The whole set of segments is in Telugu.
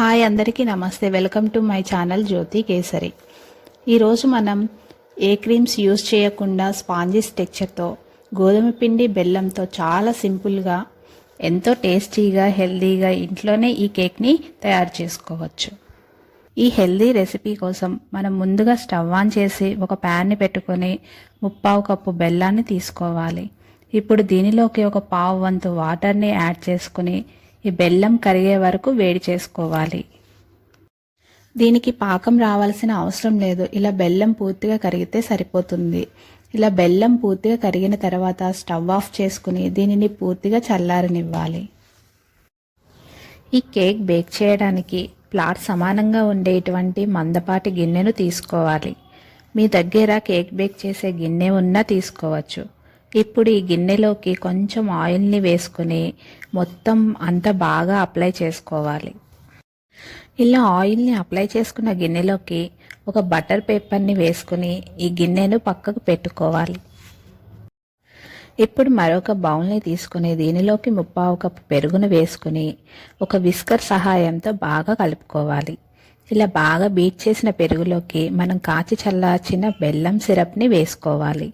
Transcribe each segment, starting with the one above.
హాయ్ అందరికీ నమస్తే. Welcome to my channel Jyothi Kesari. ఈరోజు మనం ఏ క్రీమ్స్ యూజ్ చేయకుండా స్పాంజిస్ టెక్చర్తో గోధుమ పిండి బెల్లంతో చాలా సింపుల్గా ఎంతో టేస్టీగా హెల్తీగా ఇంట్లోనే ఈ కేక్ని తయారు చేసుకోవచ్చు. ఈ హెల్దీ రెసిపీ కోసం మనం ముందుగా స్టవ్ ఆన్ చేసి ఒక ప్యాన్ని పెట్టుకొని ముప్పావు కప్పు బెల్లాన్ని తీసుకోవాలి. ఇప్పుడు దీనిలోకి ఒక పావు వంతు వాటర్ని యాడ్ చేసుకుని ఈ బెల్లం కరిగే వరకు వేడి చేసుకోవాలి. దీనికి పాకం రావాల్సిన అవసరం లేదు. ఇలా బెల్లం పూర్తిగా కరిగితే సరిపోతుంది. ఇలా బెల్లం పూర్తిగా కరిగిన తర్వాత స్టవ్ ఆఫ్ చేసుకుని దీనిని పూర్తిగా చల్లారనివ్వాలి. ఈ కేక్ బేక్ చేయడానికి ప్లాట్ సమానంగా ఉండేటువంటి మందపాటి గిన్నెను తీసుకోవాలి. మీ దగ్గర కేక్ బేక్ చేసే గిన్నె ఉన్నా తీసుకోవచ్చు. ఇప్పుడు ఈ గిన్నెలోకి కొంచెం ఆయిల్ని వేసుకుని మొత్తం అంతా బాగా అప్లై చేసుకోవాలి. ఇలా ఆయిల్ని అప్లై చేసుకున్న గిన్నెలోకి ఒక బటర్ పేపర్ని వేసుకుని ఈ గిన్నెను పక్కకు పెట్టుకోవాలి. ఇప్పుడు మరొక బౌల్ని తీసుకుని దీనిలోకి ముప్పావు కప్పు పెరుగును వేసుకుని ఒక విస్కర్ సహాయంతో బాగా కలుపుకోవాలి. ఇలా బాగా బీట్ చేసిన పెరుగులోకి మనం కాచి చల్లార్చిన బెల్లం సిరప్ని వేసుకోవాలి.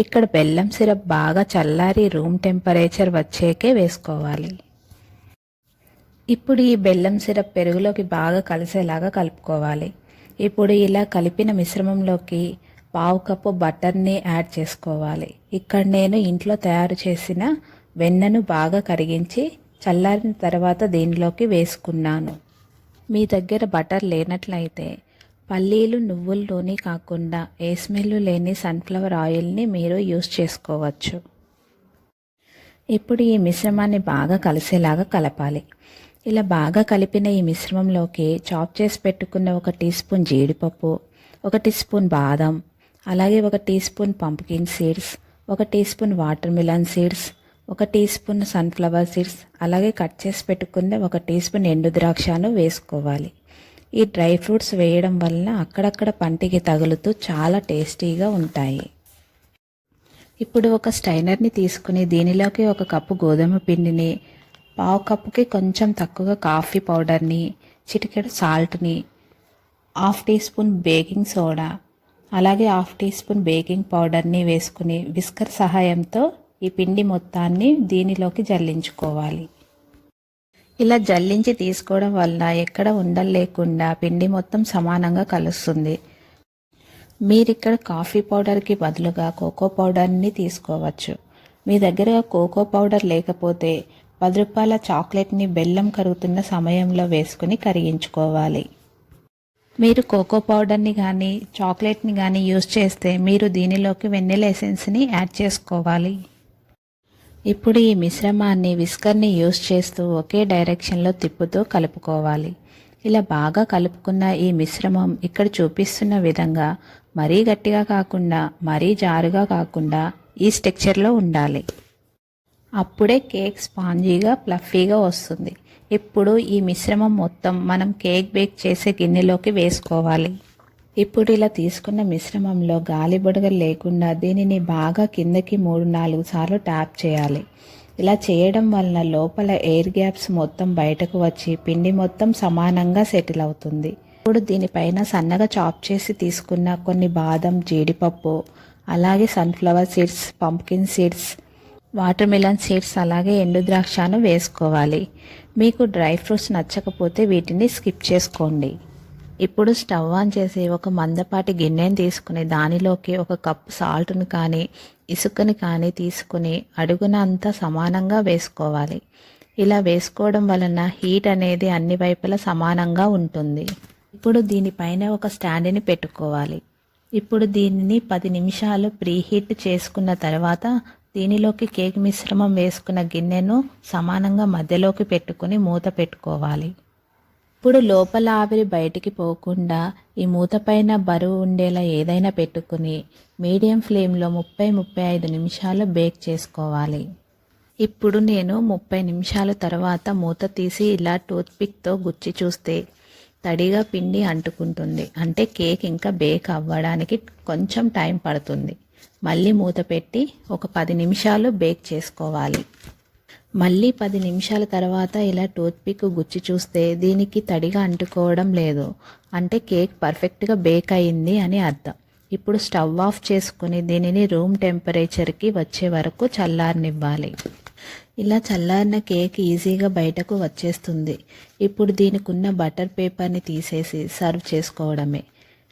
ఇక్కడ బెల్లం సిరప్ బాగా చల్లారి రూమ్ టెంపరేచర్ వచ్చేకే వేసుకోవాలి. ఇప్పుడు ఈ బెల్లం సిరప్ పెరుగులోకి బాగా కలిసేలాగా కలుపుకోవాలి. ఇప్పుడు ఇలా కలిపిన మిశ్రమంలోకి పావు కప్పు బటర్ని యాడ్ చేసుకోవాలి. ఇక్కడ నేను ఇంట్లో తయారు చేసిన వెన్నను బాగా కరిగించి చల్లారిన తర్వాత దీనిలోకి వేసుకున్నాను. మీ దగ్గర బటర్ లేనట్లయితే పల్లీలు నువ్వుల్లోనే కాకుండా ఏ స్మెల్ లేని సన్ఫ్లవర్ ఆయిల్ని మీరు యూస్ చేసుకోవచ్చు. ఇప్పుడు ఈ మిశ్రమాన్ని బాగా కలిసేలాగా కలపాలి. ఇలా బాగా కలిపిన ఈ మిశ్రమంలోకి చాప్ చేసి పెట్టుకున్న ఒక టీ స్పూన్ జీడిపప్పు ఒక టీ స్పూన్ బాదం అలాగే ఒక టీ స్పూన్ పంప్కిన్ సీడ్స్ ఒక teaspoon water melon seeds ఒక టీ స్పూన్ సన్ఫ్లవర్ సీడ్స్ అలాగే కట్ చేసి పెట్టుకున్న ఒక టీ స్పూన్ ఎండు ద్రాక్షను వేసుకోవాలి. ఈ డ్రై ఫ్రూట్స్ వేయడం వల్ల అక్కడక్కడ పంటికి తగులుతూ చాలా టేస్టీగా ఉంటాయి. ఇప్పుడు ఒక స్టైనర్ని తీసుకుని దీనిలోకి ఒక కప్పు గోధుమ పిండిని పావు కప్పుకి కొంచెం తక్కువగా కాఫీ పౌడర్ని చిటికెడు సాల్ట్ని half teaspoon baking soda అలాగే హాఫ్ టీ స్పూన్ బేకింగ్ పౌడర్ని వేసుకుని విస్కర్ సహాయంతో ఈ పిండి మొత్తాన్ని దీనిలోకి జల్లించుకోవాలి. ఇలా జల్లించి తీసుకోవడం వల్ల ఎక్కడ ఉండలు లేకుండా పిండి మొత్తం సమానంగా కలుస్తుంది. మీరు ఇక్కడ కాఫీ పౌడర్కి బదులుగా కోకో పౌడర్ని తీసుకోవచ్చు. మీ దగ్గర కోకో పౌడర్ లేకపోతే పది రూపాయల చాక్లెట్ని బెల్లం కరుగుతున్న సమయంలో వేసుకుని కరిగించుకోవాలి. మీరు కోకో పౌడర్ని కానీ చాక్లెట్ని కానీ యూస్ చేస్తే మీరు దీనిలోకి వెన్నెల ఎసెన్స్ని యాడ్ చేసుకోవాలి. ఇప్పుడు ఈ మిశ్రమాన్ని విస్కర్ని యూస్ చేస్తూ ఒకే డైరెక్షన్లో తిప్పుతూ కలుపుకోవాలి. ఇలా బాగా కలుపుకున్న ఈ మిశ్రమం ఇక్కడ చూపిస్తున్న విధంగా మరీ గట్టిగా కాకుండా మరీ జారుగా కాకుండా ఈ స్ట్రక్చర్లో ఉండాలి. అప్పుడే కేక్ స్పాంజీగా ప్లఫీగా వస్తుంది. ఇప్పుడు ఈ మిశ్రమం మొత్తం మనం కేక్ బేక్ చేసే గిన్నెలోకి వేసుకోవాలి. ఇప్పుడు ఇలా తీసుకున్న మిశ్రమంలో గాలి బుడగలు లేకుండా దీనిని బాగా కిందకి మూడు నాలుగు సార్లు ట్యాప్ చేయాలి. ఇలా చేయడం వలన లోపల ఎయిర్ గ్యాప్స్ మొత్తం బయటకు వచ్చి పిండి మొత్తం సమానంగా సెటిల్ అవుతుంది. ఇప్పుడు దీనిపైన సన్నగా చాప్ చేసి తీసుకున్న కొన్ని బాదం జీడిపప్పు అలాగే sunflower seeds pumpkin seeds watermelon seeds అలాగే ఎండు ద్రాక్షను వేసుకోవాలి. మీకు డ్రై ఫ్రూట్స్ నచ్చకపోతే వీటిని స్కిప్ చేసుకోండి. ఇప్పుడు స్టవ్ ఆన్ చేసి ఒక మందపాటి గిన్నెని తీసుకుని దానిలోకి ఒక కప్పు సాల్ట్ను కానీ ఇసుకని కానీ తీసుకుని అడుగున అంతా సమానంగా వేసుకోవాలి. ఇలా వేసుకోవడం వలన హీట్ అనేది అన్ని వైపులా సమానంగా ఉంటుంది. ఇప్పుడు దీనిపైన ఒక స్టాండ్ని పెట్టుకోవాలి. ఇప్పుడు దీనిని పది నిమిషాలు ప్రీహీట్ చేసుకున్న తర్వాత దీనిలోకి కేక్ మిశ్రమం వేసుకున్న గిన్నెను సమానంగా మధ్యలోకి పెట్టుకుని మూత పెట్టుకోవాలి. ఇప్పుడు లోపల ఆవిరి బయటికి పోకుండా ఈ మూతపైన బరువు ఉండేలా ఏదైనా పెట్టుకుని మీడియం ఫ్లేమ్లో ముప్పై ముప్పై ఐదు నిమిషాలు బేక్ చేసుకోవాలి. ఇప్పుడు నేను ముప్పై నిమిషాల తర్వాత మూత తీసి ఇలా టూత్పిక్తో గుచ్చి చూస్తే తడిగా పిండి అంటుకుంటుంది. అంటే కేక్ ఇంకా బేక్ అవ్వడానికి కొంచెం టైం పడుతుంది. మళ్ళీ మూత పెట్టి ఒక పది నిమిషాలు బేక్ చేసుకోవాలి. మళ్ళీ పది నిమిషాల తర్వాత ఇలా టూత్పిక్ గుచ్చి చూస్తే దీనికి తడిగా అంటుకోవడం లేదు. అంటే కేక్ పర్ఫెక్ట్గా బేక్ అయింది అని అర్థం. ఇప్పుడు స్టవ్ ఆఫ్ చేసుకుని దీనిని రూమ్ టెంపరేచర్కి వచ్చే వరకు చల్లారనివ్వాలి. ఇలా చల్లారిన కేక్ ఈజీగా బయటకు వచ్చేస్తుంది. ఇప్పుడు దీనికి ఉన్న బటర్ పేపర్ని తీసేసి సర్వ్ చేసుకోవడమే.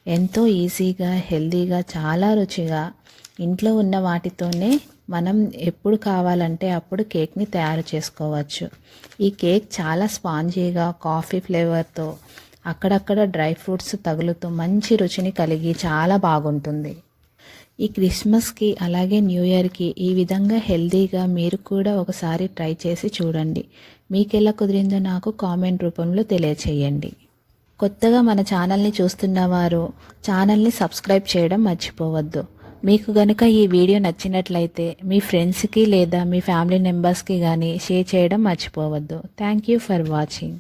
ఎంతో ఈజీగా హెల్తీగా చాలా రుచిగా ఇంట్లో ఉన్న వాటితోనే మనం ఎప్పుడు కావాలంటే అప్పుడు కేక్ని తయారు చేసుకోవచ్చు. ఈ కేక్ చాలా స్పాంజీగా కాఫీ ఫ్లేవర్తో అక్కడక్కడ డ్రై ఫ్రూట్స్ తగులుతూ మంచి రుచిని కలిగి చాలా బాగుంటుంది. ఈ క్రిస్మస్కి అలాగే న్యూ ఇయర్కి ఈ విధంగా హెల్తీగా మీరు కూడా ఒకసారి ట్రై చేసి చూడండి. మీకెలా కుదిరిందో నాకు కామెంట్ రూపంలో తెలియచేయండి. కొత్తగా మన ఛానల్ని చూస్తున్న వారు ఛానల్ని సబ్స్క్రైబ్ చేయడం మర్చిపోవద్దు. మీకు గనుక ఈ వీడియో నచ్చినట్లయితే మీ ఫ్రెండ్స్కి లేదా మీ ఫ్యామిలీ మెంబర్స్కి కానీ షేర్ చేయడం మర్చిపోవద్దు. Thank you for watching